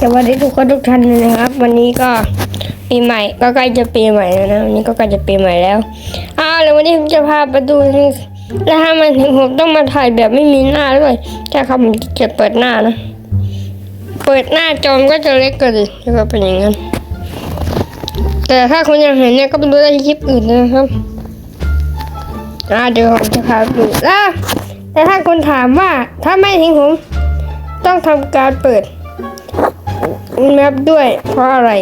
สวัสดีทุกคนทุกท่านเลยนะครับ วันนี้ก็ปีใหม่ก็ใกล้จะปีใหม่แล้วนะวันนี้ก็ใกล้จะปีใหม่แล้วอ้าวแล้ววันนี้ผมจะพาไปดูแล้วถ้ามันถึงผมต้องมาถ่ายแบบไม่มีหน้าด้วยใช่ครับผมจะเปิดหน้านะเปิดหน้าจอมก็จะเล็กเกินแล้วก็เป็นอย่างนั้นแต่ถ้าคุณอยากเห็นเนี่ยก็ไปดูได้คลิปอื่นนะครับอ่าเดี๋ยวผมจะพาไปดูแล้วแต่ถ้าคุณถามว่าถ้าไม่ทิ้งผม ต้องทำการเปิด แมปด้วย เพราะอะไร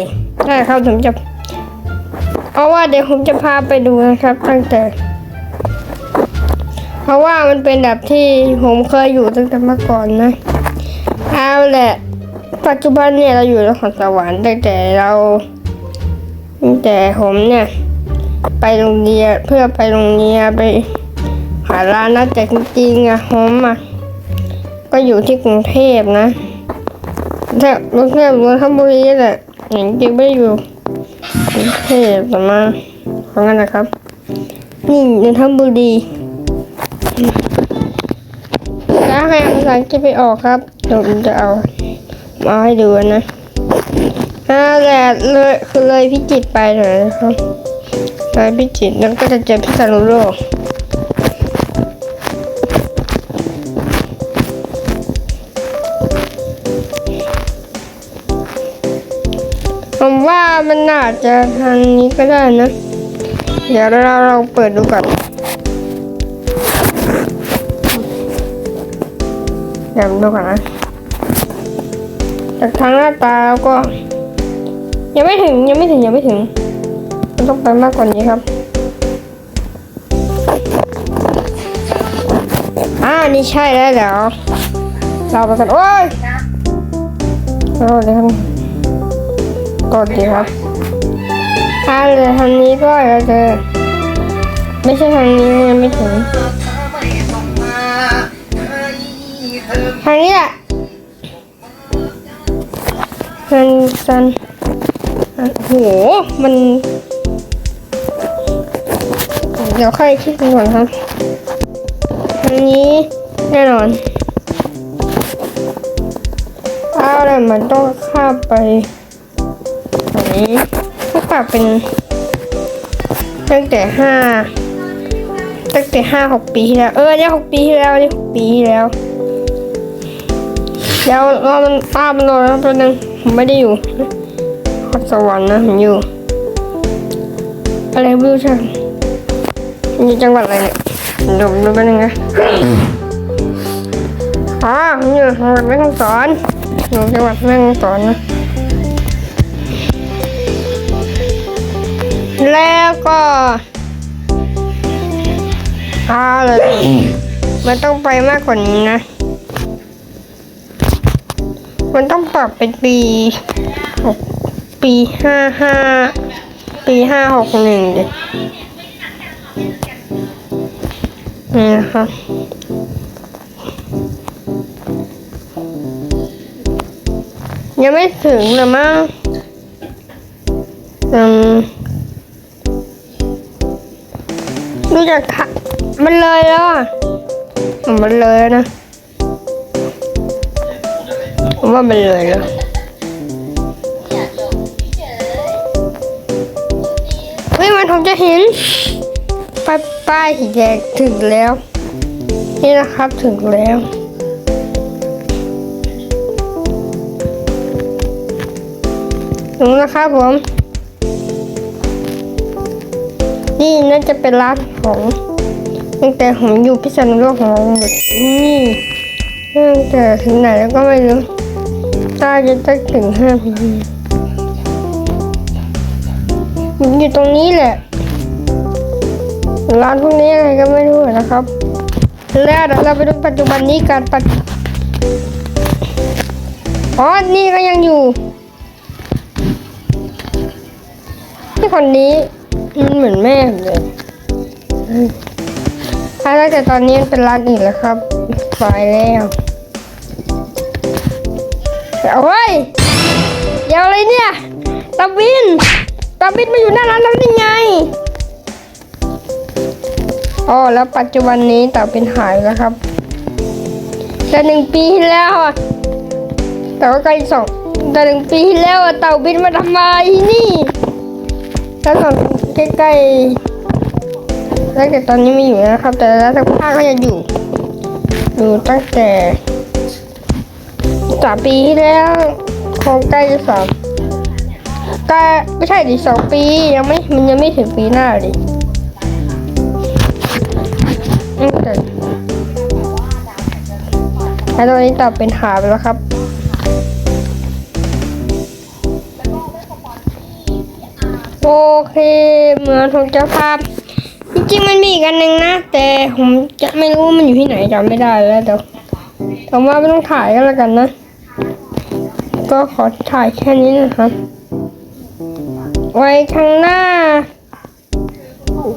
ใช่ครับผมจะเพราะว่าเดี๋ยวผมจะพาไปดูนะครับ ตั้งแต่ เพราะว่ามันเป็นแบบที่ผมเคยอยู่ตั้งแต่เมื่อก่อนนะเอาแหละ ปัจจุบันเนี่ยเราอยู่นครสวรรค์ตั้งแต่เราตั้งแต่ผมเนี่ย ไปโรงเรียนเพื่อไปโรงเรียนไปหาร้านนะแต่จริงๆอะผมอะก็อยู่ที่กรุงเทพนะ แต่กรุงเทพนนทบุรีแหละอย่างจริงไม่อยู่กรุงเทพแต่มาเพราะงั้นนะครับ นี่นนทบุรีแล้วให้ภาษาอังกฤษไปออกครับเดี๋ยวผมจะเอามาให้ดูนะอ่าแหละเลยคือเลยพิจิตรไปหน่อยนะครับเลยพิจิตรแล้วก็จะเจอพิษณุโลก ผมว่ามันน่าจะทางนี้ก็ได้นะ เดี๋ยวเราลองเปิดดูก่อนเดี๋ยวดูก่อนนะจากทางหน้าตาแล้วก็ ยังไม่ถึงยังไม่ถึงยังไม่ถึง มันต้องไปมากกว่านี้ครับอ่านี่ใช่แล้วเดี๋ยวเราไปกันโอ้ยโอ้ยเดี๋ยวครับ กดดีครับถ้าเลยทางนี้ก็จะเจอไม่ใช่ทางนี้ยังไม่ถึงทางนี้แหละมันสันโอ้โหมัน เดี๋ยวค่อยคิดกันก่อนครับทางนี้แน่นอนเอาเลยมันต้องข้าไป ก็ปรับเป็นตั้งแต่ห้าตั้งแต่ห้าหกปีที่แล้วเออเนี่ยหกปีที่แล้วนี่หกปีที่แล้วแล้วรอมันป้ามันโหลดแล้วแป๊บนึงผมไม่ได้อยู่ขอสวรรค์นะผมอยู่ อะไรไม่รู้ช่างอยู่จังหวัดอะไรเนี่ยเดี๋ยวผมดูแป๊บนึงนะอ๋อผมอยู่จังหวัดแม่ฮ่องสอนอยู่จังหวัดแม่ฮ่องสอนนะ แล้วก็เอาเลยมันต้องไปมากกว่านี้นะ มันต้องปรับเป็นปีหกปีห้าห้าปีห้าหกหนึ่งดินี่นะครับยังไม่ถึงหรือมั้งอืม ดูจากทะมันเลยแล้วอะมันเลยนะผมว่ามันเลยแล้วเฮ้ยมันผมจะเห็นป้ายป้ายสีแดงถึงแล้ว นี่นะครับถึงแล้วถึงแล้วครับผม นี่น่าจะเป็นร้านของตั้งแต่ผมอยู่พิษณุโลกของแบบนี่ตั้งแต่ถึงไหนแล้วก็ไม่รู้น่าจะตั้งถึงห้าปีผมอยู่ตรงนี้แหละ ร้านพวกนี้อะไรก็ไม่รู้นะครับ แล้วเดี๋ยวเราไปดูปัจจุบันนี้การปัจอ๋อ นี่ก็ยังอยู่ที่คนนี้ มันเหมือนแม่เลยอืมถ้าแต่ตอนนี้เป็นร้านอื่นแล้วครับปล่อยแล้วแต่เฮ้ยเดี๋ยวอะไรเนี่ยตาบินตาบินมาอยู่หน้าร้านแล้วนี่ไงอ๋อแล้วปัจจุบันนี้ตาบินหายแล้วครับ แต่หนึ่งปีที่แล้วอะแต่ว่าใกล้สองแต่หนึ่งปีที่แล้วอะเต่าบินมาทำไมนี่ แล้วตอนใกล้ๆแล้วแต่ตอนนี้ไม่อยู่นะครับ แต่แล้วสักพักก็จะอยู่ อยู่ตั้งแต่สามปีที่แล้วคงใกล้จะสามใกล้ไม่ใช่ดิสองปียังไม่มันยังไม่ถึงปีหน้าดิอืมแต่แล้วตอนนี้ต่าเป็นหาไปแล้วครับ โอเค เหมือนผมจะพาพ จริงๆมันมีอีกอันหนึ่งนะ แต่ผมจะไม่รู้ว่ามันอยู่ที่ไหนจำไม่ได้แล้วเดี๋ยวผมว่าไม่ต้องถ่ายก็แล้วกันนะ ก็ขอถ่ายแค่นี้นะครับ ไว้ข้างหน้า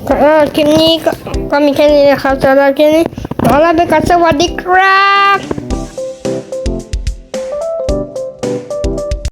ก็คลิปนี้ก็ก็มีแค่นี้นะครับสำหรับคลิปนี้ขอลาไปก่อนสวัสดีครับ